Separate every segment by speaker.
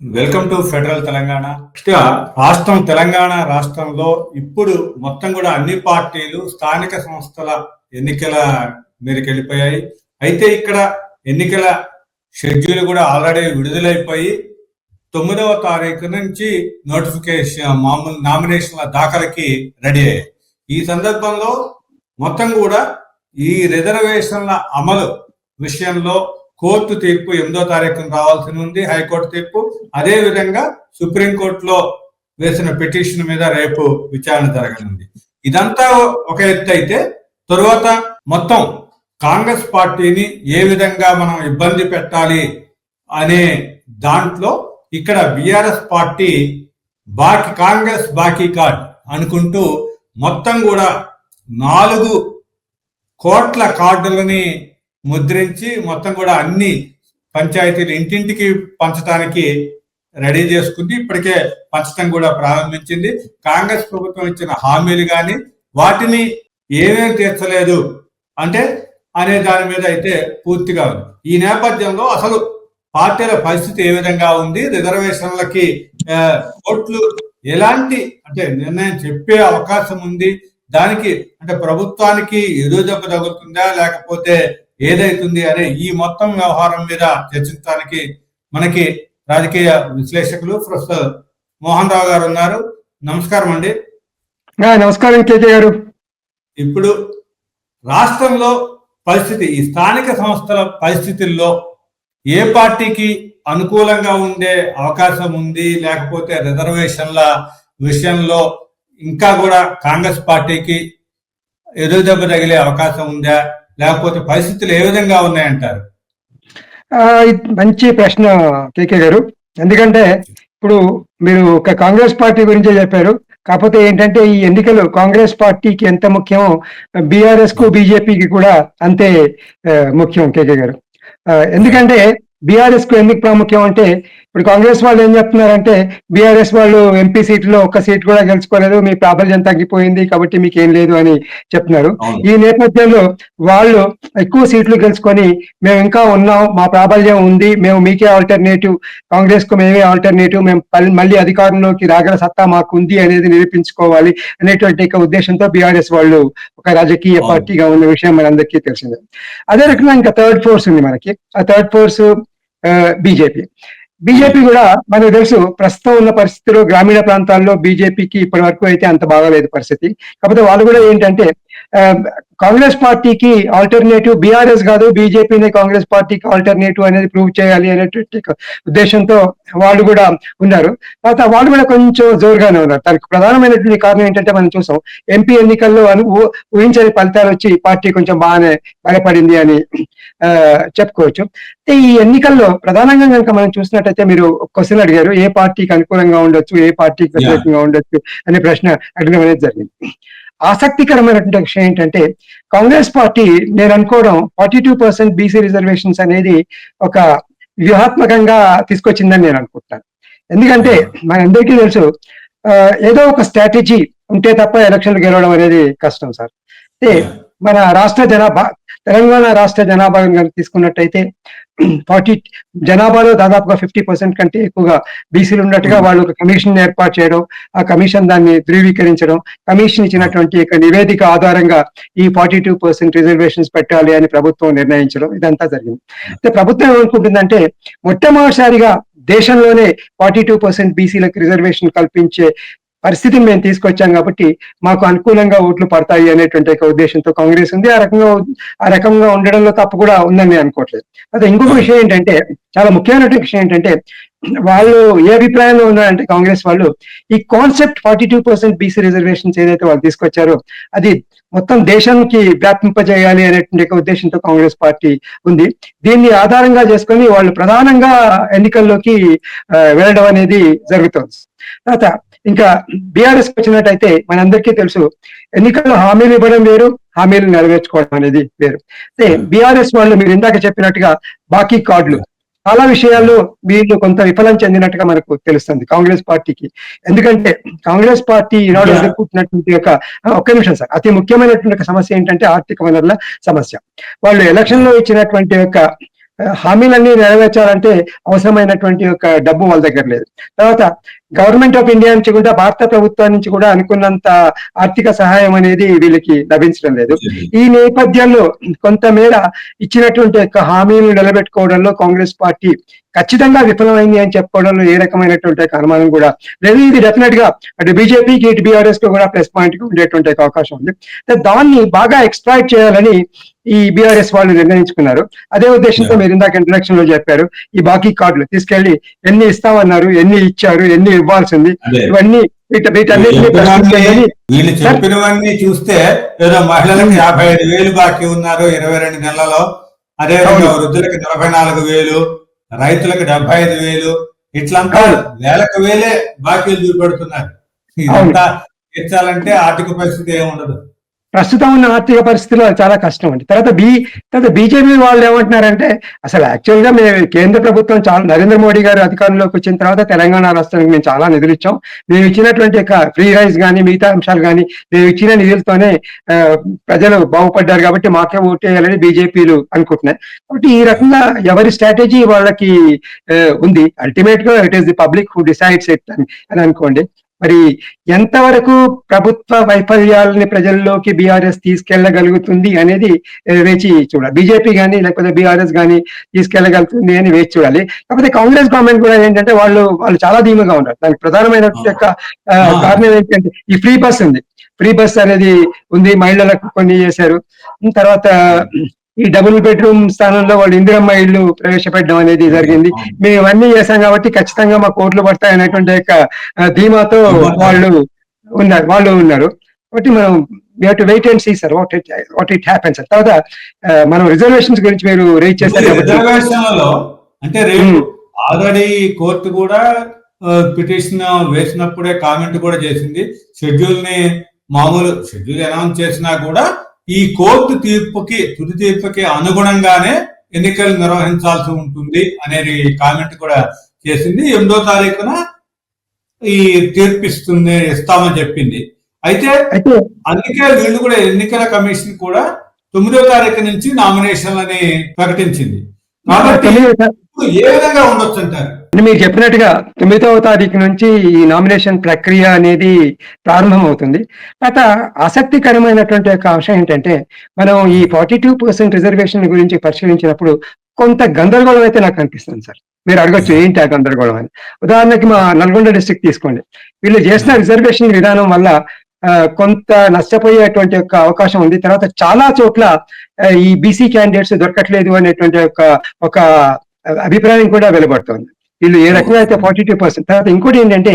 Speaker 1: Welcome to federal Telangana రాష్ట్రం తెలంగాణ రాష్ట్రంలో ఇప్పుడు మొత్తం కూడా అన్ని పార్టీలు స్థానిక సంస్థల ఎన్నికల మీదకి వెళ్ళిపోయాయి అయితే ఇక్కడ ఎన్నికల షెడ్యూల్ కూడా ఆల్రెడీ విడుదలైపోయి తొమ్మిదవ తారీఖు నుంచి నోటిఫికేషన్ మామూలు నామినేషన్ల దాఖలకి రెడీ అయ్యాయి. ఈ సందర్భంలో మొత్తం కూడా ఈ రిజర్వేషన్ల అమలు విషయంలో కోర్టు తీర్పు ఎనిమిదో తారీఖున రావాల్సి ఉంది హైకోర్టు తీర్పు. అదే విధంగా సుప్రీంకోర్టులో వేసిన పిటిషన్ మీద రేపు విచారణ జరగనుంది. ఇదంతా ఒక ఎత్తు అయితే తరువాత మొత్తం కాంగ్రెస్ పార్టీని ఏ విధంగా మనం ఇబ్బంది పెట్టాలి అనే దాంట్లో ఇక్కడ బిఆర్ఎస్ పార్టీ బాకీ కాంగ్రెస్ బాకీ కార్డ్ అనుకుంటూ మొత్తం కూడా నాలుగు కోట్ల కార్డులని ముద్రించి మొత్తం కూడా అన్ని పంచాయతీలు ఇంటింటికి పంచడానికి రెడీ చేసుకుంది. ఇప్పటికే పంచడం కూడా ప్రారంభించింది. కాంగ్రెస్ ప్రభుత్వం ఇచ్చిన హామీలు కానీ వాటిని ఏమేమి తీర్చలేదు అంటే అనే దాని మీద అయితే పూర్తిగా ఉంది. ఈ నేపథ్యంలో అసలు పార్టీల పరిస్థితి ఏ విధంగా ఉంది? రిజర్వేషన్లకి ఓట్లు ఎలాంటి అంటే నిర్ణయం చెప్పే అవకాశం ఉంది? దానికి అంటే ప్రభుత్వానికి ఎదురు దెబ్బ తగులుతుందా? లేకపోతే ఏదైతుంది అనే ఈ మొత్తం వ్యవహారం మీద చర్చించడానికి మనకి రాజకీయ విశ్లేషకులు ప్రొఫెసర్ మోహన్ రావు గారు ఉన్నారు. నమస్కారం అండి.
Speaker 2: నమస్కారం కేకే గారు.
Speaker 1: ఇప్పుడు రాష్ట్రంలో పరిస్థితి ఈ స్థానిక సంస్థల పరిస్థితుల్లో ఏ పార్టీకి అనుకూలంగా ఉండే అవకాశం ఉంది? లేకపోతే రిజర్వేషన్ల విషయంలో ఇంకా కూడా కాంగ్రెస్ పార్టీకి ఎదురు దెబ్బ తగిలే అవకాశం ఉందా? లేకపోతే పరిస్థితులు ఏ విధంగా ఉన్నాయంటారు?
Speaker 2: మంచి ప్రశ్న కేకే గారు. ఎందుకంటే ఇప్పుడు మీరు ఒక కాంగ్రెస్ పార్టీ గురించే చెప్పారు. కాకపోతే ఏంటంటే ఈ ఎన్నికలు కాంగ్రెస్ పార్టీకి ఎంత ముఖ్యమో బీఆర్ఎస్కు బీజేపీకి కూడా అంతే ముఖ్యం కేకే గారు. ఎందుకంటే బీఆర్ఎస్కు ఎందుకు ప్రాముఖ్యం అంటే ఇప్పుడు కాంగ్రెస్ వాళ్ళు ఏం చెప్తున్నారంటే బీఆర్ఎస్ వాళ్ళు ఎంపీ సీట్లో ఒక్క సీట్ కూడా గెలుచుకోలేదు మీ ప్రాబల్యం తగ్గిపోయింది కాబట్టి మీకు ఏం లేదు అని చెప్తున్నారు. ఈ నేపథ్యంలో వాళ్ళు ఎక్కువ సీట్లు గెలుచుకొని మేము ఇంకా ఉన్నాం మా ప్రాబల్యం ఉంది మేము మీకే ఆల్టర్నేటివ్ కాంగ్రెస్కు మేమే ఆల్టర్నేటివ్ మేము మళ్ళీ అధికారంలోకి రాగల సత్తా మాకు ఉంది అనేది నిరూపించుకోవాలి అనేటువంటి ఒక ఉద్దేశంతో బీఆర్ఎస్ వాళ్ళు ఒక రాజకీయ. పార్టీగా ఉన్న విషయం మనందరికీ తెలిసిందే అదే రకంగా ఇంకా థర్డ్ ఫోర్స్ ఉంది మనకి ఆ థర్డ్ ఫోర్స్ బీజేపీ బీజేపీ కూడా మనకు తెలుసు ప్రస్తుతం ఉన్న పరిస్థితిలో గ్రామీణ ప్రాంతాల్లో బీజేపీకి ఇప్పటి వరకు అయితే అంత బాగాలేదు పరిస్థితి. కాకపోతే వాళ్ళు కూడా ఏంటంటే ఆ, కాంగ్రెస్ పార్టీకి ఆల్టర్నేటివ్ బీఆర్ఎస్ కాదు బీజేపీనే కాంగ్రెస్ పార్టీకి ఆల్టర్నేటివ్ అనేది ప్రూవ్ చేయాలి అనేటువంటి ఉద్దేశంతో వాళ్ళు కూడా ఉన్నారు. తర్వాత వాళ్ళు కూడా కొంచెం జోరుగానే ఉన్నారు. దానికి ప్రధానమైనటువంటి కారణం ఏంటంటే మనం చూసాం ఎంపీ ఎన్నికల్లో ఊహించని ఫలితాలు వచ్చి పార్టీ కొంచెం బాగానే బలపడింది అని చెప్పుకోవచ్చు. అయితే ఈ ఎన్నికల్లో ప్రధానంగా కనుక మనం చూసినట్టయితే మీరు క్వశ్చన్ అడిగారు ఏ పార్టీకి అనుకూలంగా ఉండొచ్చు ఏ పార్టీకి వ్యతిరేకంగా ఉండొచ్చు అనే ప్రశ్న అడగడం అనేది జరిగింది. ఆసక్తికరమైనటువంటి విషయం ఏంటంటే కాంగ్రెస్ పార్టీ నేను అనుకోవడం forty two percent BC reservations అనేది ఒక వ్యూహాత్మకంగా తీసుకొచ్చిందని నేను అనుకుంటున్నాను. ఎందుకంటే మనందరికీ తెలుసు ఏదో ఒక స్ట్రాటజీ ఉంటే తప్ప ఎలక్షన్లు గెలవడం అనేది కష్టం సార్. అయితే మన రాష్ట్ర జనాభా తెలంగాణ రాష్ట్ర జనాభా కనుక తీసుకున్నట్టయితే ఫార్టీ జనాభాలో దాదాపుగా ఫిఫ్టీ పర్సెంట్ కంటే ఎక్కువగా బీసీలు ఉన్నట్టుగా వాళ్ళు ఒక కమిషన్ ఏర్పాటు చేయడం ఆ కమిషన్ దాన్ని ధృవీకరించడం కమిషన్ ఇచ్చినటువంటి నివేదిక ఆధారంగా ఈ ఫార్టీ టూ పర్సెంట్ రిజర్వేషన్స్ పెట్టాలి అని ప్రభుత్వం నిర్ణయించడం ఇదంతా జరిగింది. అయితే ప్రభుత్వం ఏమనుకుంటుందంటే మొట్టమొదటిసారిగా దేశంలోనే ఫార్టీ టూ పర్సెంట్ బీసీలకు రిజర్వేషన్ కల్పించే పరిస్థితిని మేము తీసుకొచ్చాం కాబట్టి మాకు అనుకూలంగా ఓట్లు పడతాయి అనేటువంటి ఒక ఉద్దేశంతో కాంగ్రెస్ ఉంది. ఆ రకంగా ఆ రకంగా ఉండడంలో తప్పు కూడా ఉందని నేను అనుకోవట్లేదు. అయితే ఇంకొక విషయం ఏంటంటే చాలా ముఖ్యమైనటువంటి విషయం ఏంటంటే వాళ్ళు ఏ అభిప్రాయంలో ఉన్నారంటే కాంగ్రెస్ వాళ్ళు ఈ concept forty two percent BC reservations ఏదైతే వాళ్ళు తీసుకొచ్చారో అది మొత్తం దేశానికి వ్యాపింపజేయాలి అనేటువంటి ఒక ఉద్దేశంతో కాంగ్రెస్ పార్టీ ఉంది. దీన్ని ఆధారంగా చేసుకొని వాళ్ళు ప్రధానంగా ఎన్నికల్లోకి వెళ్ళడం అనేది జరుగుతుంది. తర్వాత ఇంకా బీఆర్ఎస్ వచ్చినట్టయితే మనందరికీ తెలుసు ఎన్నికల్లో హామీలు ఇవ్వడం వేరు హామీలు నెరవేర్చుకోవడం అనేది వేరు. అయితే బీఆర్ఎస్ వాళ్ళు మీరు ఇందాక చెప్పినట్టుగా బాకీ కార్డులు చాలా విషయాల్లో వీళ్ళు కొంత విఫలం చెందినట్టుగా మనకు తెలుస్తుంది కాంగ్రెస్ పార్టీకి. ఎందుకంటే కాంగ్రెస్ పార్టీ ఈనాడు. ఎదుర్కొంటున్నటువంటి ఒక ఒక్క నిమిషం సార్ అతి ముఖ్యమైనటువంటి సమస్య ఏంటంటే ఆర్థిక వనరుల సమస్య. వాళ్ళు ఎలక్షన్లో ఇచ్చినటువంటి ఒక హామీలన్నీ నెరవేర్చాలంటే అవసరమైనటువంటి ఒక డబ్బు వాళ్ళ దగ్గర లేదు. తర్వాత గవర్నమెంట్ ఆఫ్ ఇండియా నుంచి కూడా భారత ప్రభుత్వం నుంచి కూడా అనుకున్నంత ఆర్థిక సహాయం అనేది వీళ్ళకి లభించడం లేదు. ఈ నేపథ్యంలో కొంతమేర ఇచ్చినటువంటి యొక్క హామీలు నిలబెట్టుకోవడంలో కాంగ్రెస్ పార్టీ ఖచ్చితంగా విఫలమైంది అని చెప్పుకోవడంలో ఏ రకమైనటువంటి అనుమానం కూడా లేదు. ఇది డెఫినెట్గా అటు బీజేపీకి ఇటు బీఆర్ఎస్కు కూడా ప్లస్ పాయింట్గా ఉండేటువంటి అవకాశం ఉంది. దాన్ని బాగా ఎక్స్ట్రాక్ట్ చేయాలని ఈ బీఆర్ఎస్ వాళ్ళు నిర్ణయించుకున్నారు. అదే ఉద్దేశంతో మీరు ఇందాక ఇంట్రడక్షన్లో చెప్పారు ఈ బాకీ కార్డులు తీసుకెళ్ళి ఎన్ని ఇస్తామన్నారు ఎన్ని ఇచ్చారు ఎన్ని ఇవ్వాల్సింది
Speaker 1: అదే.
Speaker 2: ఇవన్నీ
Speaker 1: వీళ్ళు చెప్పినవన్నీ చూస్తే ఏదో మహిళలకు యాభై ఐదు వేలు బాకీ ఉన్నారు ఇరవై రెండు నెలలలో అదేవిధంగా
Speaker 2: అవును.
Speaker 1: వృద్ధులకు నలభై నాలుగు వేలు రైతులకు డెబ్బై ఐదు వేలు ఇట్లంతా. వేలకు వేలే బాకీలు చూపెడుతున్నారు ఇదంతా తీర్చాలంటే ఆర్థిక పరిస్థితి ఏముండదు.
Speaker 2: ప్రస్తుతం ఉన్న ఆర్థిక పరిస్థితుల్లో చాలా కష్టం అండి. తర్వాత బీ తర్వాత బీజేపీ వాళ్ళు ఏమంటున్నారంటే అసలు యాక్చువల్గా మేము కేంద్ర ప్రభుత్వం చాలా నరేంద్ర మోడీ గారు అధికారంలోకి వచ్చిన తర్వాత తెలంగాణ రాష్ట్రానికి మేము చాలా నిధులు ఇచ్చాం మేము ఇచ్చినటువంటి ఫ్రీ రైస్ కానీ మిగతా అంశాలు కానీ మేము ఇచ్చిన నిధులతోనే ప్రజలు బాగుపడ్డారు కాబట్టి మాకే ఓటేయాలని బీజేపీలు అనుకుంటున్నాయి. కాబట్టి ఈ రకంగా ఎవరి స్ట్రాటజీ వాళ్ళకి ఉంది. అల్టిమేట్గా it is the public who decides it అని అనుకోండి. మరి ఎంతవరకు ప్రభుత్వ వైఫల్యాలని ప్రజల్లోకి బీఆర్ఎస్ తీసుకెళ్ళగలుగుతుంది అనేది వేచి చూడాలి. బీజేపీ కానీ లేకపోతే బీఆర్ఎస్ కానీ తీసుకెళ్ళగలుగుతుంది అని వేచి చూడాలి. కాకపోతే కాంగ్రెస్ గవర్నమెంట్ కూడా ఏంటంటే వాళ్ళు వాళ్ళు చాలా ధీమాగా ఉన్నారు. దానికి ప్రధానమైన యొక్క కారణం ఏంటంటే ఈ ఫ్రీ బస్ ఉంది. ఫ్రీ బస్ అనేది ఉంది మహిళలకు కొన్ని చేశారు. తర్వాత ఈ డబుల్ బెడ్రూమ్ స్థానంలో వాళ్ళు ఇందిరమ్మ ఇల్లు ప్రవేశపెట్టడం అనేది జరిగింది. మేము ఇవన్నీ చేశాం కాబట్టి ఖచ్చితంగా మా కోట్లు పడతాయి అనేటువంటి యొక్క ధీమాతో వాళ్ళు ఉన్నారు వాళ్ళు ఉన్నారు. కాబట్టి మనం to wait and see sir what it what it happens sir తర్వాత మనం రిజర్వేషన్స్ గురించి మీరు రేట్
Speaker 1: రిజర్వేషన్లలో అంటే. ఆల్రెడీ కోర్టు కూడా పిటిషన్ వేసినప్పుడే కామెంట్ కూడా చేసింది. షెడ్యూల్ని మామూలు షెడ్యూల్ అనౌన్స్ చేసినా కూడా ఈ కోర్టు తీర్పుకి తుది తీర్పుకి అనుగుణంగానే ఎన్నికలు నిర్వహించాల్సి ఉంటుంది అనేది కామెంట్ కూడా చేసింది. ఎనిమిదో తారీఖున ఈ తీర్పు ఇస్తుంది ఇస్తామని చెప్పింది. అయితే అందుకే వీళ్ళు కూడా ఎన్నికల కమిషన్ కూడా తొమ్మిదో తారీఖు నుంచి నామినేషన్లని ప్రకటించింది. కాబట్టి ఏ విధంగా ఉండొచ్చు అంటారు?
Speaker 2: మీరు చెప్పినట్టుగా తొమ్మిదవ తారీఖు నుంచి ఈ నామినేషన్ ప్రక్రియ అనేది ప్రారంభం అవుతుంది తర్వాత ఆసక్తికరమైనటువంటి ఒక అంశం ఏంటంటే మనం ఈ ఫార్టీ టూ పర్సెంట్ రిజర్వేషన్ గురించి పరిశీలించినప్పుడు కొంత గందరగోళం అయితే నాకు అనిపిస్తుంది సార్. మీరు అడగచ్చు ఏంటి ఆ గందరగోళం అని. ఉదాహరణకి మా నల్గొండ డిస్ట్రిక్ట్ తీసుకోండి. వీళ్ళు చేసిన రిజర్వేషన్ విధానం వల్ల కొంత నష్టపోయేటువంటి ఒక అవకాశం ఉంది. తర్వాత చాలా చోట్ల ఈ బీసీ క్యాండిడేట్స్ దొరకట్లేదు అనేటువంటి ఒక ఒక అభిప్రాయం కూడా వెలువడుతోంది. వీళ్ళు ఏ రకంగా అయితే ఫార్టీ టూ పర్సెంట్ తర్వాత ఇంకోటి ఏంటంటే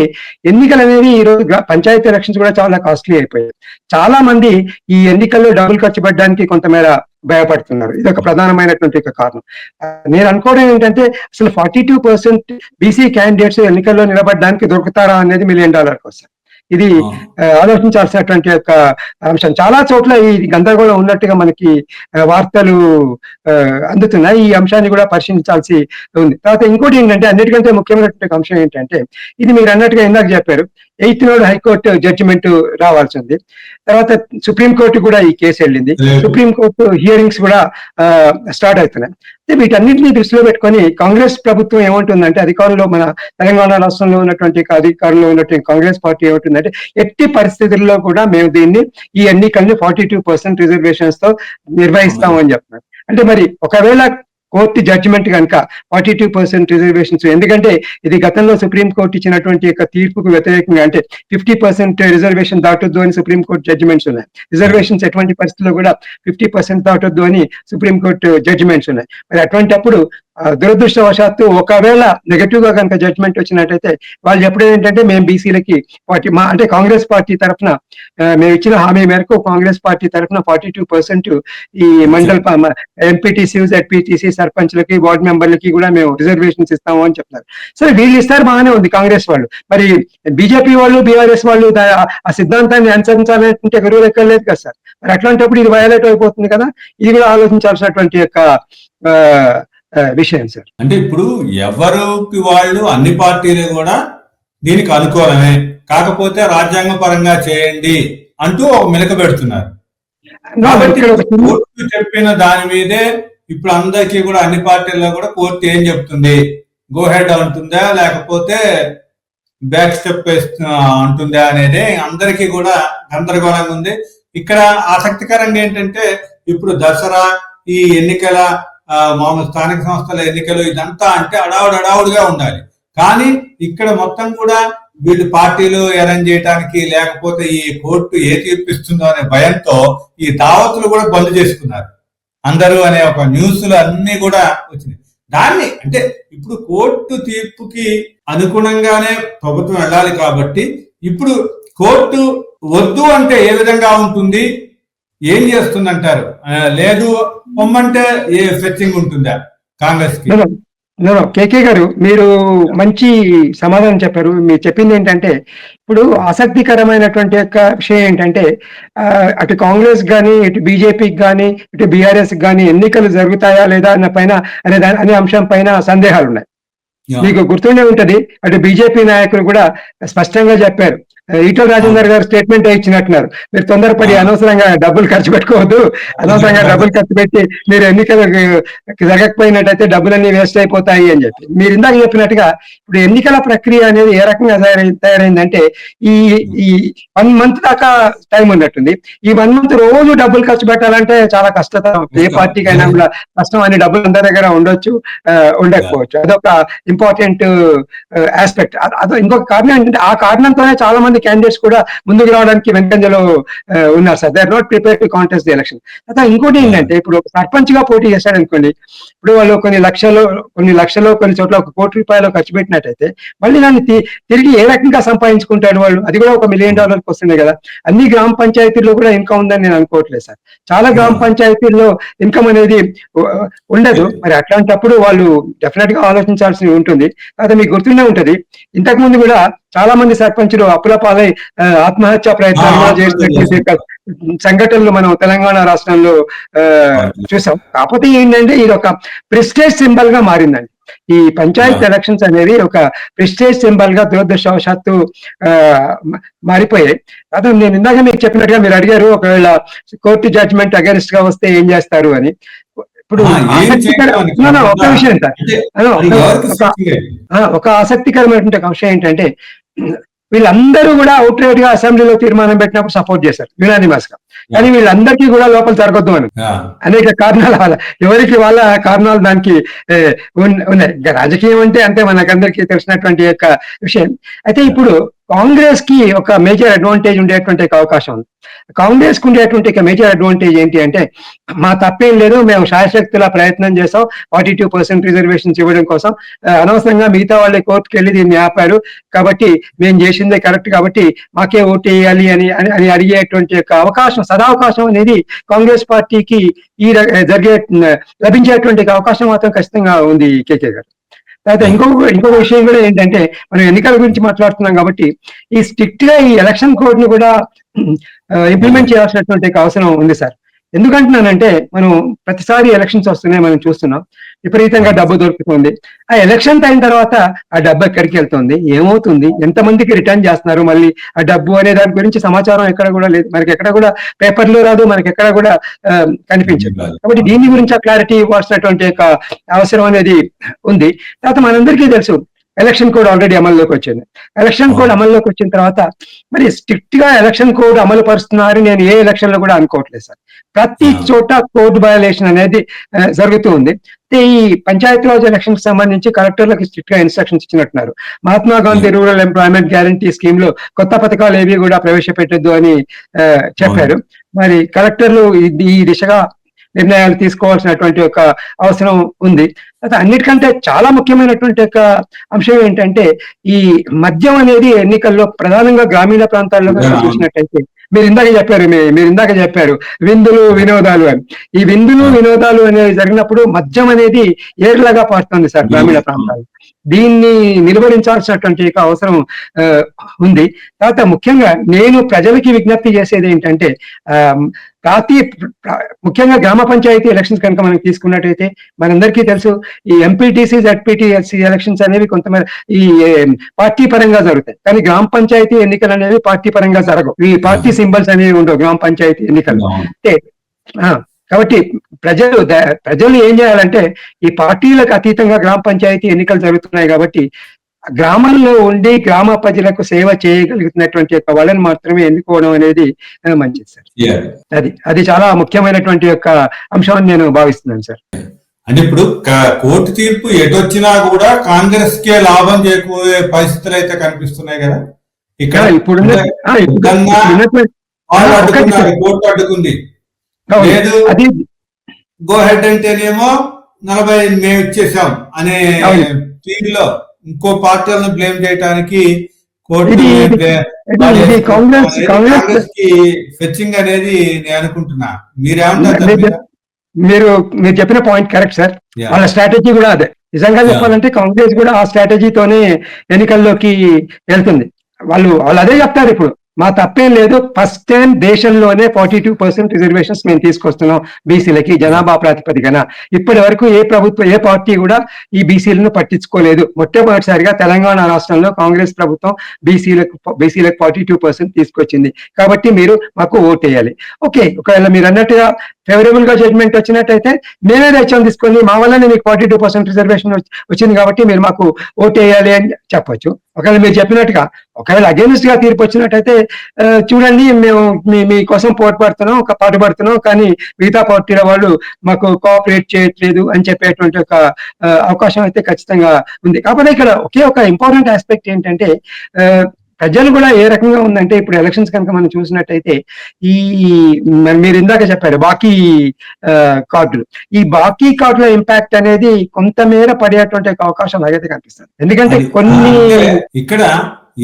Speaker 2: ఎన్నికలు అనేది ఈ రోజు పంచాయతీ ఎలక్షన్స్ కూడా చాలా కాస్ట్లీ అయిపోయాయి. చాలా మంది ఈ ఎన్నికల్లో డబ్బులు ఖర్చు పెట్టడానికి కొంతమేర భయపడుతున్నారు. ఇది ఒక ప్రధానమైనటువంటి ఒక కారణం. నేను అనుకోవడం ఏంటంటే అసలు forty two percent BC candidates ఎన్నికల్లో నిలబడడానికి దొరుకుతారా అనేది మిలియన్ డాలర్ కోసం ఇది ఆలోచించాల్సినటువంటి ఒక అంశం. చాలా చోట్ల ఈ గందరగోళం ఉన్నట్టుగా మనకి వార్తలు అందుతున్నాయి. ఈ అంశాన్ని కూడా పరిశీలించాల్సి ఉంది. తర్వాత ఇంకోటి ఏంటంటే అన్నిటికంటే ముఖ్యమైనటువంటి అంశం ఏంటంటే ఇది మీరు అన్నట్టుగా ఇందాక చెప్పారు ఎయిత్ నాడు హైకోర్టు జడ్జిమెంట్ రావాల్సి ఉంది. తర్వాత సుప్రీం కోర్టు కూడా ఈ కేసు వెళ్ళింది.
Speaker 1: రేపు.
Speaker 2: సుప్రీం కోర్టు హియరింగ్స్ కూడా స్టార్ట్ అవుతున్నాయి. వీటన్నింటినీ దృష్టిలో పెట్టుకొని కాంగ్రెస్ ప్రభుత్వం ఏమంటుందంటే అధికారంలో మన తెలంగాణ రాష్ట్రంలో ఉన్నటువంటి అధికారంలో ఉన్నటువంటి కాంగ్రెస్ పార్టీ ఏమంటుందంటే ఎట్టి పరిస్థితుల్లో కూడా మేము దీన్ని ఈ ఎన్నికల్ని ఫార్టీ టూ పర్సెంట్ రిజర్వేషన్స్తో నిర్వహిస్తామని అని చెప్తున్నారు అంటే మరి ఒకవేళ కోర్టు జడ్జిమెంట్ కనుక ఫార్టీ టూ పర్సెంట్ రిజర్వేషన్స్ ఎందుకంటే ఇది గతంలో సుప్రీం కోర్టు ఇచ్చినటువంటి యొక్క తీర్పుకు వ్యతిరేకంగా అంటే ఫిఫ్టీ పర్సెంట్ రిజర్వేషన్ దాటొద్దు అని సుప్రీం కోర్టు జడ్జిమెంట్స్ ఉన్నాయి. రిజర్వేషన్స్ ఎటువంటి పరిస్థితుల్లో కూడా ఫిఫ్టీ పర్సెంట్ దాటొద్దు అని సుప్రీం కోర్టు జడ్జిమెంట్స్ ఉన్నాయి. మరి అటువంటి అప్పుడు దురదృష్టవశాత్తు ఒకవేళ నెగటివ్గా కనుక జడ్జ్మెంట్ వచ్చినట్టయితే వాళ్ళు చెప్పడం ఏంటంటే మేము బీసీలకి ఫార్టీ మా అంటే కాంగ్రెస్ పార్టీ తరఫున మేము ఇచ్చిన హామీ మేరకు కాంగ్రెస్ పార్టీ తరఫున ఫార్టీ టూ పర్సెంట్ ఈ మండల్ ఎంపీటీసీ జడ్పీటీసీ సర్పంచ్లకి వార్డ్ మెంబర్లకి కూడా మేము రిజర్వేషన్స్ ఇస్తాము అని చెప్తారు సరే వీళ్ళు ఇస్తారు బాగానే ఉంది కాంగ్రెస్ వాళ్ళు. మరి బీజేపీ వాళ్ళు బీఆర్ఎస్ వాళ్ళు ఆ సిద్ధాంతాన్ని అనుసరించాలంటే గురువు లెక్కలేదు కదా సార్. మరి అట్లాంటప్పుడు ఇది వయలేట్ అయిపోతుంది కదా. ఇది కూడా ఆలోచించాల్సినటువంటి యొక్క ఆ, విషయం సార్.
Speaker 1: అంటే ఇప్పుడు ఎవరికి వాళ్ళు అన్ని పార్టీలు కూడా దీనికి అనుకూలమే. కాకపోతే రాజ్యాంగ పరంగా చేయండి అంటూ ఒక మెలక పెడుతున్నారు. కోర్టు చెప్పిన దాని మీదే ఇప్పుడు అందరికీ కూడా అన్ని పార్టీల్లో కూడా కోర్టు ఏం చెప్తుంది? గో హెడ్ అంటుందా? లేకపోతే బ్యాక్ స్టెప్ అంటుందా అనేది అందరికీ కూడా గందరగోళంగా ఉంది. ఇక్కడ ఆసక్తికరంగా ఏంటంటే ఇప్పుడు దసరా ఈ ఎన్నికల మామూలు స్థానిక సంస్థల ఎన్నికలు ఇదంతా అంటే అడావుడు అడావుడుగా ఉండాలి. కానీ ఇక్కడ మొత్తం కూడా వీళ్ళు పార్టీలు అరేంజ్ చేయడానికి లేకపోతే ఈ కోర్టు ఏ తీర్పిస్తుందో అనే భయంతో ఈ దావతులు కూడా బంద్ చేసుకున్నారు. అందరూ అనే ఒక న్యూస్లు అన్ని కూడా వచ్చినాయి. దాన్ని అంటే ఇప్పుడు కోర్టు తీర్పుకి అనుగుణంగానే ప్రభుత్వం వెళ్ళాలి కాబట్టి ఇప్పుడు కోర్టు వద్దు అంటే ఏ విధంగా ఉంటుంది? ఏం చేస్తుందంటారు? లేదు పొమ్మంటే ఏ ఫెచ్చింగ్ ఉంటుందా? కాంగ్రెస్కి
Speaker 2: నో కేకే గారు మీరు మంచి సమాధానం చెప్పారు. మీరు చెప్పింది ఏంటంటే ఇప్పుడు ఆసక్తికరమైనటువంటి యొక్క విషయం ఏంటంటే అటు కాంగ్రెస్ కానీ ఇటు బీజేపీకి కానీ ఇటు బీఆర్ఎస్ కానీ ఎన్నికలు జరుగుతాయా లేదా అన్న పైన అనే దాని అనే అంశం పైన సందేహాలు ఉన్నాయి మీకు గుర్తుండే ఉంటది అటు బీజేపీ నాయకులు కూడా స్పష్టంగా చెప్పారు. ఈటల రాజేందర్ గారు స్టేట్మెంట్ ఇచ్చినట్టున్నారు. మీరు తొందరపడి. అనవసరంగా డబ్బులు ఖర్చు పెట్టుకోవద్దు. అనవసరంగా డబ్బులు ఖర్చు పెట్టి మీరు ఎన్నికలకు జరగకపోయినట్టయితే డబ్బులన్నీ వేస్ట్ అయిపోతాయి అని చెప్పి. మీరు ఇందాక చెప్పినట్టుగా ఇప్పుడు ఎన్నికల ప్రక్రియ అనేది ఏ రకంగా తయారై తయారైందంటే ఈ ఈ వన్ మంత్ దాకా టైం ఉన్నట్టుంది. ఈ వన్ మంత్ రోజు డబ్బులు ఖర్చు పెట్టాలంటే చాలా కష్టతరం. ఏ. పార్టీకైనా కూడా కష్టం అని డబ్బులు అందరి దగ్గర ఉండొచ్చు ఉండకపోవచ్చు. అదొక ఇంపార్టెంట్ ఆస్పెక్ట్ అదో ఇంకొక కారణం ఏంటంటే ఆ కారణంతోనే చాలా మంది క్యాండిడేట్స్ కూడా ముందుకు రావడానికి వెంకంజలో ఉన్నారు sir. They are not prepare to contest the election తర్వాత ఇంకోటి ఏంటంటే ఇప్పుడు ఒక సర్పంచ్గా పోటీ చేశాడు అనుకోండి ఇప్పుడు వాళ్ళు కొన్ని లక్షలు కొన్ని లక్షలు కొన్ని చోట్ల ఒక కోటి రూపాయలు ఖర్చు పెట్టినట్టయితే మళ్ళీ దాన్ని తిరిగి ఏ రకంగా సంపాదించుకుంటాడు వాళ్ళు అది కూడా ఒక మిలియన్ డాలర్కి వస్తుంది కదా. అన్ని గ్రామ పంచాయతీల్లో కూడా ఇన్కమ్ ఉందని నేను అనుకోవట్లేదు సార్. చాలా గ్రామ పంచాయతీల్లో ఇన్కమ్ అనేది ఉండదు. మరి అట్లాంటప్పుడు వాళ్ళు డెఫినెట్గా ఆలోచించాల్సి ఉంటుంది. అది మీకు గుర్తుండే ఉంటది ఇంతకు ముందు కూడా చాలా మంది సర్పంచులు అప్పుల పాలై ఆత్మహత్య ప్రయత్నాలు చేసినటువంటి ఒక సంఘటనలు మనం తెలంగాణ రాష్ట్రంలో చూసాం. కాకపోతే ఏంటంటే ఇది ఒక ప్రెస్టేజ్ సింబల్గా మారిందండి. ఈ పంచాయత్. ఎలక్షన్స్ అనేది ఒక ప్రెస్టేజ్ సింబల్గా దురదృష్టవశాత్తు మారిపోయాయి. అదే నేను ఇందాక మీకు చెప్పినట్టుగా మీరు అడిగారు ఒకవేళ కోర్టు జడ్జిమెంట్ అగెన్స్ట్గా వస్తే ఏం చేస్తారు అని. ఇప్పుడు
Speaker 1: కాకుండా
Speaker 2: విషయం ఒక- ఒక- ఒక ఆసక్తికరమైనటువంటి ఒక విషయం ఏంటంటే వీళ్ళందరూ కూడా అవుట్ రైట్గా అసెంబ్లీలో తీర్మానం పెట్టినప్పుడు సపోర్ట్ చేశారు. యునానిమస్గా. కానీ వీళ్ళందరికీ కూడా లోపల జరగొద్దు అని అనేక కారణాల వల్ల. ఎవరికి వాళ్ళ కారణాలు దానికి ఉన్నాయి. రాజకీయం అంటే అంతే మనకందరికీ తెలిసినటువంటి యొక్క విషయం. అయితే ఇప్పుడు కాంగ్రెస్కి ఒక మేజర్ అడ్వాంటేజ్ ఉండేటువంటి అవకాశం ఉంది. కాంగ్రెస్కి ఉండేటువంటి మేజర్ అడ్వాంటేజ్ ఏంటి అంటే మా తప్పేం లేదు మేము శాయశక్తుల ప్రయత్నం చేసాం ఫార్టీ టూ పర్సెంట్ రిజర్వేషన్స్ ఇవ్వడం కోసం. అనవసరంగా మిగతా వాళ్ళే కోర్టుకు వెళ్ళి దీన్ని ఆపారు. కాబట్టి మేము చేసిందే కరెక్ట్ కాబట్టి మాకే ఓటు వేయాలి అని అని- అడిగేటువంటి యొక్క అవకాశం సదావకాశం అనేది కాంగ్రెస్ పార్టీకి ఈ జరిగే లభించేటువంటి అవకాశం మాత్రం ఖచ్చితంగా ఉంది కేకే గారు. తర్వాత ఇంకొక ఇంకొక విషయం కూడా ఏంటంటే మనం ఎన్నికల గురించి మాట్లాడుతున్నాం కాబట్టి ఈ స్ట్రిక్ట్గా ఈ ఎలక్షన్ కోడ్ని కూడా ఇంప్లిమెంట్ చేయాల్సినటువంటి అవసరం ఉంది సార్. ఎందుకంటున్నానంటే మనం ప్రతిసారి ఎలక్షన్స్ వస్తున్నాయి మనం చూస్తున్నాం. విపరీతంగా డబ్బు దొరుకుతుంది. ఆ ఎలక్షన్ అయిన తర్వాత ఆ డబ్బు ఎక్కడికి వెళ్తుంది? ఏమవుతుంది? ఎంతమందికి రిటర్న్ చేస్తున్నారు మళ్ళీ? ఆ డబ్బు అనే దాని గురించి సమాచారం ఎక్కడ కూడా లేదు. మనకి ఎక్కడ కూడా పేపర్లో రాదు మనకి ఎక్కడ కూడా కనిపించదు. కాబట్టి దీని గురించి ఆ క్లారిటీ ఇవ్వాల్సినటువంటి ఒక అవసరం అనేది ఉంది. తర్వాత మనందరికీ తెలుసు ఎలక్షన్ కోడ్ ఆల్రెడీ అమల్లోకి వచ్చింది. ఎలక్షన్ కోడ్ అమల్లోకి వచ్చిన తర్వాత మరి స్ట్రిక్ట్గా ఎలక్షన్ కోడ్ అమలు పరుస్తున్నారు నేను ఏ ఎలక్షన్లో కూడా అనుకోవట్లేదు సార్. ప్రతి. చోట కోడ్ వయలేషన్ అనేది జరుగుతూ ఉంది. ఈ పంచాయతీ రాజ్ ఎలక్షన్కి సంబంధించి కలెక్టర్లకు స్ట్రిక్ట్గా instructions ఇచ్చినట్టున్నారు. Mahatma Gandhi rural employment guarantee స్కీమ్లో కొత్త పథకాలు ఏవి కూడా ప్రవేశపెట్టద్దు అని చెప్పారు. మరి కలెక్టర్లు ఈ దిశగా నిర్ణయాలు తీసుకోవాల్సినటువంటి ఒక అవసరం ఉంది. అయితే అన్నిటికంటే చాలా ముఖ్యమైనటువంటి ఒక అంశం ఏంటంటే ఈ మద్యం అనేది ఎన్నికల్లో ప్రధానంగా గ్రామీణ ప్రాంతాల్లో. చూసినట్టయితే మీరు ఇందాక చెప్పారు మీరు ఇందాక చెప్పారు విందులు వినోదాలు అని. ఈ విందులు వినోదాలు అనేవి జరిగినప్పుడు మద్యం అనేది ఏర్లాగా పారుతుంది సార్ గ్రామీణ ప్రాంతాల్లో. దీన్ని నిలువరించాల్సినటువంటి ఒక అవసరం ఆ, ఉంది. తర్వాత ముఖ్యంగా నేను ప్రజలకి విజ్ఞప్తి చేసేది ఏంటంటే ఆ, ప్రతి ప్ర- ముఖ్యంగా గ్రామ పంచాయతీ ఎలక్షన్స్ కనుక మనం తీసుకున్నట్టయితే మనందరికీ తెలుసు ఈ ఎంపీటీసీ జడ్పీటీసీ ఎలక్షన్స్ అనేవి కొంతమంది ఈ పార్టీ పరంగా జరుగుతాయి. కానీ గ్రామ పంచాయతీ ఎన్నికలు అనేవి పార్టీ పరంగా జరగవు. ఈ పార్టీ సింబల్స్ అనేవి ఉండవు గ్రామ పంచాయతీ ఎన్నికలు. అంటే కాబట్టి ప్రజలు ప్రజలు ఏం చేయాలంటే ఈ పార్టీలకు అతీతంగా గ్రామ పంచాయతీ ఎన్నికలు జరుగుతున్నాయి కాబట్టి గ్రామంలో ఉండి గ్రామ ప్రజలకు సేవ చేయగలుగుతున్నటువంటి యొక్క వాళ్ళని మాత్రమే ఎన్నుకోవడం అనేది మంచిది సార్. అది అది చాలా ముఖ్యమైనటువంటి యొక్క అంశం అని నేను భావిస్తున్నాను సార్.
Speaker 1: అంటే ఇప్పుడు కోర్టు తీర్పు ఎటొచ్చినా కూడా కాంగ్రెస్ కే లాభం చేకూరే పరిస్థితులు అయితే కనిపిస్తున్నాయి కదా? ఇక్కడ
Speaker 2: ఇప్పుడు
Speaker 1: కోర్టు అడ్డుకుంది. లేదు.
Speaker 2: అది
Speaker 1: గో హెడ్ అంటేనేమో నలభై మేము ఇచ్చేసాం అనే
Speaker 2: అవును.
Speaker 1: ఇంకో పార్టీలను బ్లేమ్ చేయడానికి
Speaker 2: కాంగ్రెస్
Speaker 1: కాంగ్రెస్కి ఫెచ్చింగ్ అనేది నేను అనుకుంటున్నా. మీరేమంటారు?
Speaker 2: మీరు మీరు చెప్పిన పాయింట్ కరెక్ట్ సార్. వాళ్ళ స్ట్రాటజీ కూడా అదే. నిజంగా. చెప్పాలంటే కాంగ్రెస్ కూడా ఆ స్ట్రాటజీతోనే ఎన్నికల్లోకి వెళ్తుంది. వాళ్ళు వాళ్ళు అదే చెప్తారు ఇప్పుడు. మా తప్పేం లేదు. ఫస్ట్ టైం దేశంలోనే ఫార్టీ టూ పర్సెంట్ రిజర్వేషన్స్ మేము తీసుకొస్తున్నాం బీసీలకి జనాభా ప్రాతిపదికన. ఇప్పటి వరకు ఏ ప్రభుత్వం ఏ పార్టీ కూడా ఈ బీసీలను పట్టించుకోలేదు. మొట్టమొదటిసారిగా తెలంగాణ రాష్ట్రంలో కాంగ్రెస్ ప్రభుత్వం బీసీలకు బీసీలకు ఫార్టీ టూ పర్సెంట్ తీసుకొచ్చింది. కాబట్టి మీరు మాకు ఓట్ వేయాలి. ఓకే ఒకవేళ మీరు అన్నట్టుగా ఫేవరబుల్గా జడ్జ్మెంట్ వచ్చినట్టయితే మేమే తెచ్చాం తీసుకొని మా వల్లనే మీకు ఫార్టీ టూ పర్సెంట్ రిజర్వేషన్ వచ్చింది కాబట్టి మీరు మాకు ఓట్ వేయాలి అని చెప్పొచ్చు. ఒకవేళ మీరు చెప్పినట్టుగా ఒకవేళ అగేనిస్ట్గా తీర్పు వచ్చినట్టయితే చూడండి మేము మీ మీకోసం పోరాడుతున్నాం ఒక పాటుపడుతున్నాం కానీ మిగతా పార్టీల వాళ్ళు మాకు కోఆపరేట్ చేయట్లేదు అని చెప్పేటువంటి ఒక అవకాశం అయితే ఖచ్చితంగా ఉంది. కాకపోతే ఇక్కడ ఒకే ఒక ఇంపార్టెంట్ ఆస్పెక్ట్ ఏంటంటే ఆ, ప్రజలు కూడా ఏ రకంగా ఉందంటే ఇప్పుడు ఎలక్షన్స్ కనుక మనం చూసినట్టయితే ఈ మరి ఇందాక చెప్పారు బాకీ కార్డులు. ఈ బాకీ కార్డుల ఇంపాక్ట్ అనేది కొంతమేర పడేటువంటి అవకాశం నాకైతే కనిపిస్తుంది. ఎందుకంటే కొన్ని
Speaker 1: ఇక్కడ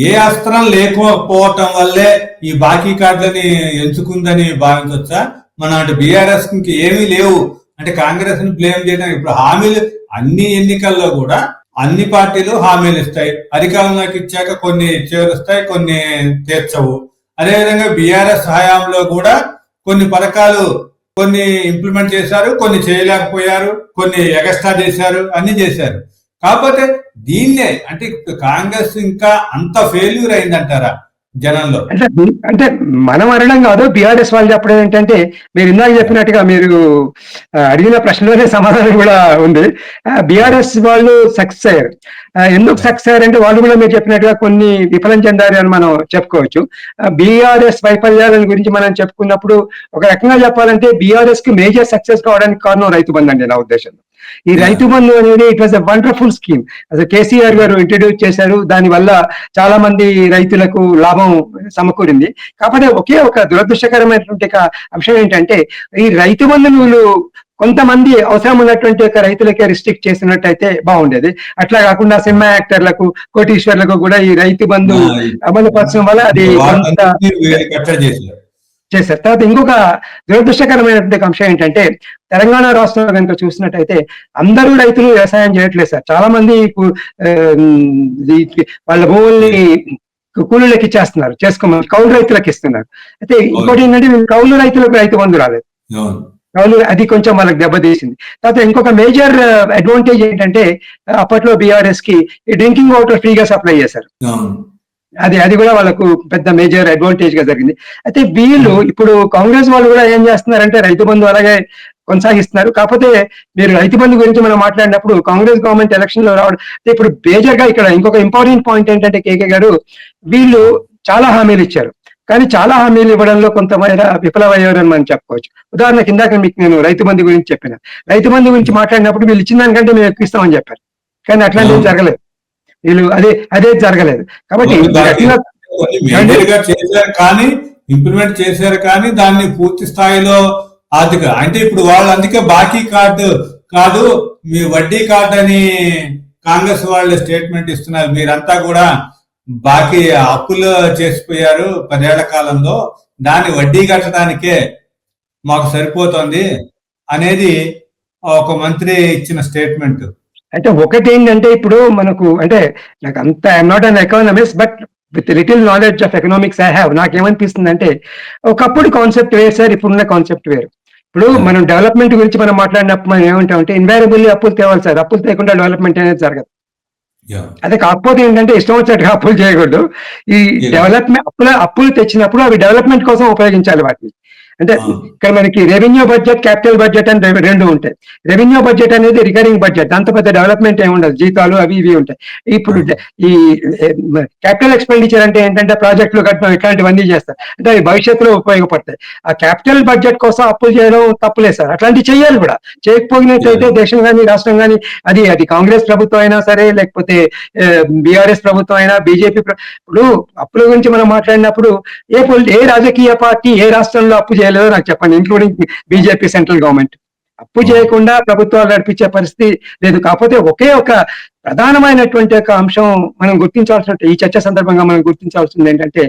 Speaker 1: ఏ అస్త్రం లేకపోవటం వల్లే ఈ బాకీ కార్డులని ఎంచుకుందని భావించవచ్చా మన అంటే బీఆర్ఎస్కి ఏమీ లేవు. అంటే కాంగ్రెస్ని బ్లేమ్ చేయడం ఇప్పుడు హామీలు అన్ని ఎన్నికల్లో కూడా అన్ని పార్టీలు హామీలు ఇస్తాయి. అధికారంలోకి ఇచ్చాక కొన్ని చేరుస్తాయి కొన్ని తీర్చవు. అదేవిధంగా బీఆర్ఎస్ హయాంలో కూడా కొన్ని పథకాలు కొన్ని ఇంప్లిమెంట్ చేశారు కొన్ని చేయలేకపోయారు కొన్ని ఎగస్ట్రా చేశారు అన్ని చేశారు. కాకపోతే దీన్నే అంటే కాంగ్రెస్ ఇంకా అంత ఫెయిల్యూర్ అయిందంటారా? జనంలో.
Speaker 2: అంటే అంటే మనం అనడం కాదు బీఆర్ఎస్ వాళ్ళు చెప్పడం ఏంటంటే మీరు ఇందాక చెప్పినట్టుగా మీరు అడిగిన ప్రశ్నలోనే సమాధానం కూడా ఉంది. బీఆర్ఎస్ వాళ్ళు సక్సెస్ అయ్యారు. ఆ, ఎందుకు సక్సెస్ అయ్యారంటే వాళ్ళు కూడా మీరు చెప్పినట్టుగా కొన్ని విఫలం చెందారు అని మనం చెప్పుకోవచ్చు. బీఆర్ఎస్ వైఫల్యాల గురించి మనం చెప్పుకున్నప్పుడు ఒక రకంగా చెప్పాలంటే బీఆర్ఎస్కి మేజర్ సక్సెస్ కావడానికి కారణం రైతు బంధు అండి నా ఉద్దేశంలో. ఈ రైతు బంధు అనేది it was a wonderful scheme అసలు కేసీఆర్ గారు ఇంట్రడ్యూస్ చేశారు దాని వల్ల చాలా మంది రైతులకు లాభం సమకూరింది. కాకపోతే ఒకే ఒక దురదృష్టకరమైనటువంటి ఒక అంశం ఏంటంటే ఈ రైతు బంధును వీళ్ళు కొంతమంది అవసరం ఉన్నటువంటి ఒక రైతులకే రిస్ట్రిక్ట్ చేసినట్టయితే బాగుండేది. అట్లా కాకుండా సినిమా యాక్టర్లకు కోటీశ్వర్లకు కూడా ఈ రైతు బంధు అమలు పరచడం వల్ల అది కొంత
Speaker 1: చేశారు.
Speaker 2: తర్వాత ఇంకొక దురదృష్టకరమైనటువంటి అంశం ఏంటంటే తెలంగాణ రాష్ట్రంలో కనుక చూసినట్టయితే అందరూ రైతులు వ్యవసాయం చేయట్లేదు సార్. చాలా మంది వాళ్ళ భూముల్ని కూలీలకు ఇచ్చేస్తున్నారు చేసుకోమని కౌలు రైతులకు ఇస్తున్నారు. అయితే ఇంకోటి ఏంటంటే కౌలు రైతులకు రైతు బంధు రాలేదు. కౌలు అది కొంచెం వాళ్ళకి దెబ్బతీసింది. తర్వాత ఇంకొక మేజర్ అడ్వాంటేజ్ ఏంటంటే అప్పట్లో బీఆర్ఎస్కి డ్రింకింగ్ వాటర్ ఫ్రీగా సప్లై చేశారు. అది అది కూడా వాళ్ళకు పెద్ద మేజర్ అడ్వాంటేజ్గా జరిగింది. అయితే వీళ్ళు ఇప్పుడు కాంగ్రెస్ వాళ్ళు కూడా ఏం చేస్తున్నారంటే రైతు బంధు అలాగే కొనసాగిస్తున్నారు. కాకపోతే మీరు రైతు బంధు గురించి మనం మాట్లాడినప్పుడు కాంగ్రెస్ గవర్నమెంట్ ఎలక్షన్లో రావడం ఇప్పుడు మేజర్గా ఇక్కడ ఇంకొక ఇంపార్టెంట్ పాయింట్ ఏంటంటే కేకే గారు వీళ్ళు చాలా హామీలు ఇచ్చారు. కానీ చాలా హామీలు ఇవ్వడంలో కొంతమేర విఫలమయ్యారని మనం చెప్పుకోవచ్చు ఉదాహరణకి ఇందాక మీకు నేను రైతు బంధు గురించి చెప్పిన. రైతు బంధు గురించి మాట్లాడినప్పుడు వీళ్ళు ఇచ్చిన దానికంటే మేము ఎక్కువ ఇస్తామని చెప్పారు. కానీ అట్లాంటివి జరగలేదు. వీళ్ళు అదే అదే జరగలేదు. కాబట్టి
Speaker 1: కానీ ఇంప్లిమెంట్ చేశారు కానీ దాన్ని పూర్తి స్థాయిలో ఆర్థిక అంటే ఇప్పుడు వాళ్ళు అందుకే బాకీ కార్డు కాదు మీ వడ్డీ కార్డు అని కాంగ్రెస్ వాళ్ళు స్టేట్మెంట్ ఇస్తున్నారు. మీరంతా కూడా బాకీ అప్పులు చేసిపోయారు పదేళ్ళ కాలంలో. దాన్ని వడ్డీ కట్టడానికే మాకు సరిపోతుంది అనేది ఒక మంత్రి ఇచ్చిన స్టేట్మెంట్.
Speaker 2: అంటే ఒకటి ఏంటంటే ఇప్పుడు మనకు అంటే నాకు అంత I'm not an economist but with little knowledge of economics I have నాకేమనిపిస్తుంది అంటే ఒకప్పుడు కాన్సెప్ట్ వేరు సార్ ఇప్పుడున్న కాన్సెప్ట్ వేరు. ఇప్పుడు మనం డెవలప్మెంట్ గురించి మనం మాట్లాడినప్పుడు మనం ఏమంటామంటే ఇన్వారబుల్లీ అప్పులు తేవాలి సార్ అప్పులు తేకుండా డెవలప్మెంట్ అనేది జరగదు. అదే కాకపోతే ఏంటంటే ఇష్టం వచ్చినట్టుగా అప్పులు చేయకూడదు. ఈ. డెవలప్మెంట్ అప్పుల అప్పులు తెచ్చినప్పుడు అవి డెవలప్మెంట్ కోసం ఉపయోగించాలి వాటిని. అంటే. ఇక్కడ మనకి రెవెన్యూ బడ్జెట్ క్యాపిటల్ బడ్జెట్ అని రెండు ఉంటాయి. రెవెన్యూ బడ్జెట్ అనేది రికరింగ్ బడ్జెట్ దాంతో పెద్ద డెవలప్మెంట్ ఏమి ఉండదు. జీతాలు అవి ఇవి ఉంటాయి. ఇప్పుడు ఈ క్యాపిటల్ ఎక్స్పెండిచర్ అంటే ఏంటంటే ప్రాజెక్టులు కట్టడం ఇట్లాంటివన్నీ చేస్తారు. అంటే అవి భవిష్యత్తులో ఉపయోగపడతాయి. ఆ క్యాపిటల్ బడ్జెట్ కోసం అప్పులు చేయడం తప్పులేదు సార్. అట్లాంటివి చేయాలి కూడా. చేయకపోయినట్లయితే దేశం కానీ రాష్ట్రం కానీ అది అది కాంగ్రెస్ ప్రభుత్వం అయినా సరే లేకపోతే బీఆర్ఎస్ ప్రభుత్వం అయినా బీజేపీ ఇప్పుడు అప్పుల గురించి మనం మాట్లాడినప్పుడు ఏ ఏ రాజకీయ పార్టీ ఏ రాష్ట్రంలో అప్పు లేదు నాకు చెప్పండి ఇంక్లూడింగ్ బీజేపీ సెంట్రల్ గవర్నమెంట్. అప్పు చేయకుండా ప్రభుత్వాలు నడిపించే పరిస్థితి లేదు. కాకపోతే ఒకే ఒక ప్రధానమైనటువంటి ఒక అంశం మనం గుర్తించాల్సిన ఈ చర్చ సందర్భంగా మనం గుర్తించాల్సింది ఏంటంటే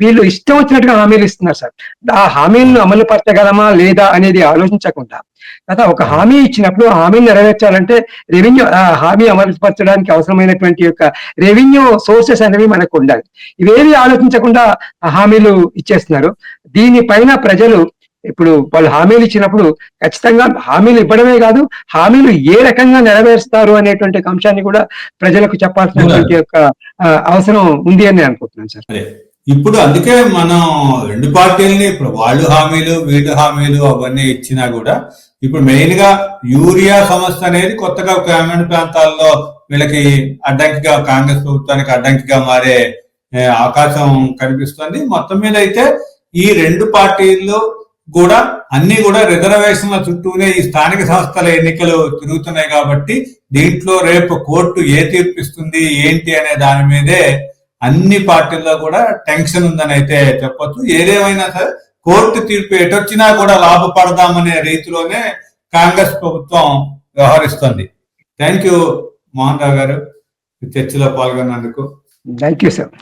Speaker 2: వీళ్ళు ఇష్టం వచ్చినట్టుగా హామీలు ఇస్తున్నారు సార్. ఆ హామీలను అమలు పరచగలమా లేదా అనేది ఆలోచించకుండా కదా ఒక హామీ ఇచ్చినప్పుడు ఆ హామీని నెరవేర్చాలంటే రెవెన్యూ ఆ హామీ అమలు పరచడానికి అవసరమైనటువంటి యొక్క రెవెన్యూ సోర్సెస్ అనేవి మనకు ఉండాలి. ఇవేవి ఆలోచించకుండా ఆ హామీలు ఇచ్చేస్తున్నారు. దీనిపైన ప్రజలు ఇప్పుడు వాళ్ళు హామీలు ఇచ్చినప్పుడు ఖచ్చితంగా హామీలు ఇవ్వడమే కాదు హామీలు ఏ రకంగా నెరవేరుస్తారు అనేటువంటి అంశాన్ని కూడా ప్రజలకు చెప్పాల్సినటువంటి యొక్క అవసరం ఉంది అని నేను అనుకుంటున్నాను సార్.
Speaker 1: ఇప్పుడు అందుకే మనం రెండు పార్టీలని ఇప్పుడు వాళ్ళు హామీలు వీళ్ళు హామీలు అవన్నీ ఇచ్చినా కూడా ఇప్పుడు మెయిన్గా యూరియా సమస్య అనేది కొత్తగా గ్రామీణ ప్రాంతాల్లో వీళ్ళకి అడ్డంకిగా కాంగ్రెస్ ప్రభుత్వానికి అడ్డంకిగా మారే అవకాశం కనిపిస్తుంది. మొత్తం మీద అయితే ఈ రెండు పార్టీల్లో కూడా అన్ని కూడా రిజర్వేషన్ల చుట్టూనే ఈ స్థానిక సంస్థల ఎన్నికలు తిరుగుతున్నాయి కాబట్టి దీంట్లో రేపు కోర్టు ఏ తీర్పు ఇస్తుంది ఏంటి అనే దాని మీదే అన్ని పార్టీల్లో కూడా టెన్షన్ ఉందని అయితే చెప్పొచ్చు. ఏదేమైనా సరే కోర్టు తీర్పు ఎటొచ్చినా కూడా లాభపడదామనే రీతిలోనే కాంగ్రెస్ ప్రభుత్వం వ్యవహరిస్తుంది. థ్యాంక్ యూ మోహన్ రావు గారు చర్చలో పాల్గొన్నందుకు.
Speaker 2: Thank you sir.